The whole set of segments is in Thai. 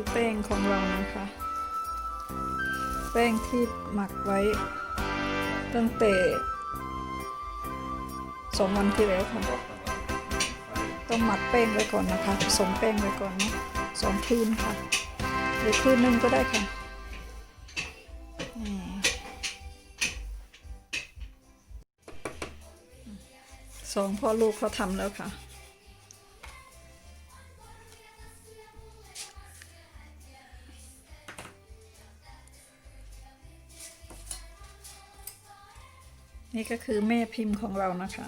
คือแป้งของเรานะคะ แป้งที่หมักไว้ ตั้งแต่สองวันที่แล้วค่ะ ต้องหมักแป้งไว้ก่อนนะคะผสมแป้งไว้ก่อนเนาะสองคืนค่ะหรือคืนนึงก็ได้ค่ะสองพ่อลูกเขาทำแล้วค่ะ นี่ก็คือแม่พิมพ์ของเรานะคะ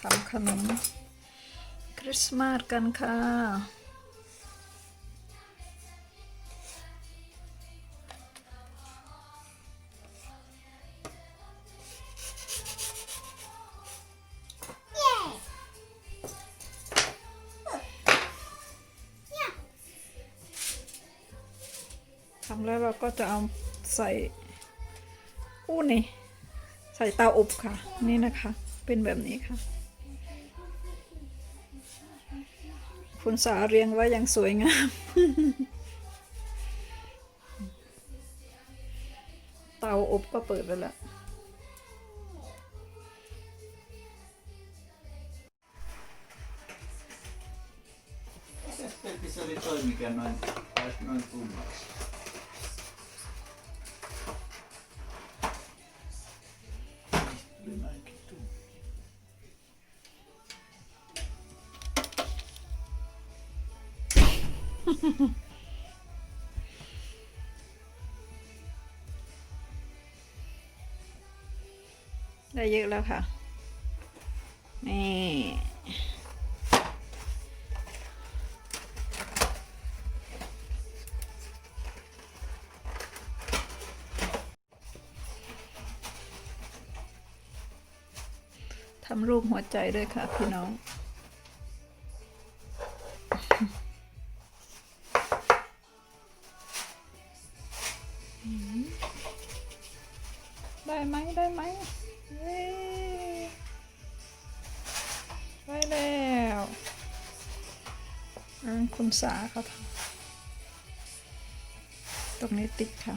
ทำขนมคริสต์มาสกันค่ะ ทำแล้วเราก็จะเอาใส่ อู้นี่ใส่เตาอบค่ะ นี่นะคะ เป็นแบบนี้ค่ะ คุณสาเรียงไว้อย่างสวยงาม เตาอบก็เปิดไปแล้ว ได้เยอะแล้วค่ะ นี่ ทำรูปหัวใจด้วยค่ะพี่น้อง ได้ไหมได้ไหมเย้ได้แล้วอืมคุณสาเขาทำตรงนี้ติดค่ะ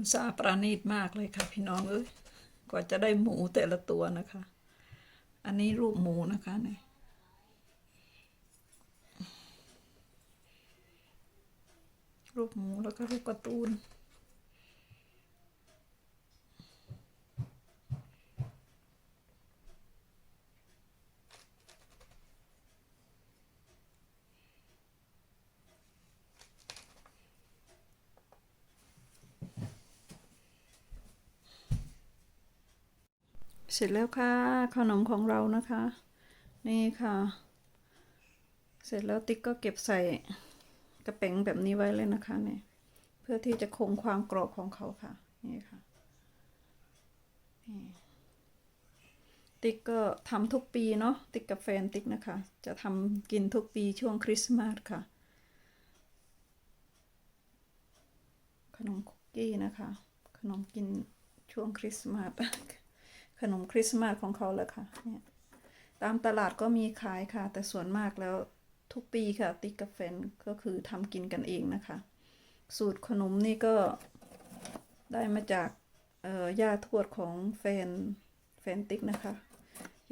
คุณซาประณีตมากเลยค่ะ พี่น้องเอ้ยกว่าจะได้หมูแต่ละตัวนะคะ อันนี้รูปหมูนะคะเนี่ยรูปหมูแล้วก็รูปการ์ตูน เสร็จแล้วค่ะขนมของเรานะคะ นี่ค่ะ เสร็จแล้วติ๊กก็เก็บใส่กระเป๋งแบบนี้ไว้เลยนะคะเนี่ยเพื่อที่จะคงความกรอบของเขาค่ะ นี่ค่ะนี่ติ๊กก็ทำทุกปีเนาะติ๊กกับแฟนติ๊กนะคะ จะทำกินทุกปีช่วงคริสต์มาสค่ะ ขนมคุกกี้นะคะ ขนมกินช่วงคริสต์มาส ขนมคริสต์มาสของเขาเลยค่ะเนี่ยตามตลาดก็มีขายค่ะ แต่ส่วนมากแล้วทุกปีค่ะติ๊กกับแฟนก็คือทำกินกันเองนะคะ สูตรขนมนี่ก็ได้มาจากเอ่อย่าทวดของแฟนแฟนติ๊กนะคะ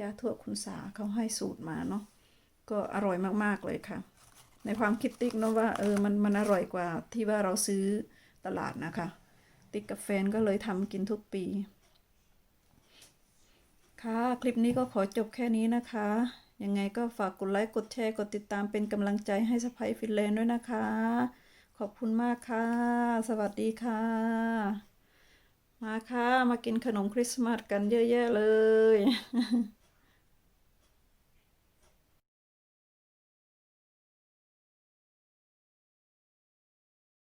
ย่าทวดคุณสาเขาให้สูตรมาเนาะก็อร่อยมากๆเลยค่ะ ในความคิดติ๊กเนาะว่าเออมันมันอร่อยกว่าที่ว่าเราซื้อตลาดนะคะ ติ๊กกับแฟนก็เลยทำกินทุกปี ค่ะคลิปนี้ก็ขอจบแค่นี้นะคะ ยังไงก็ฝากกดไลค์กดแชร์กดติดตามเป็นกำลังใจให้สไปฟินแลนด์ด้วยนะคะ ขอบคุณมากค่ะ สวัสดีค่ะ มาค่ะ มากินขนมคริสต์มาสกันเยอะแยะเลย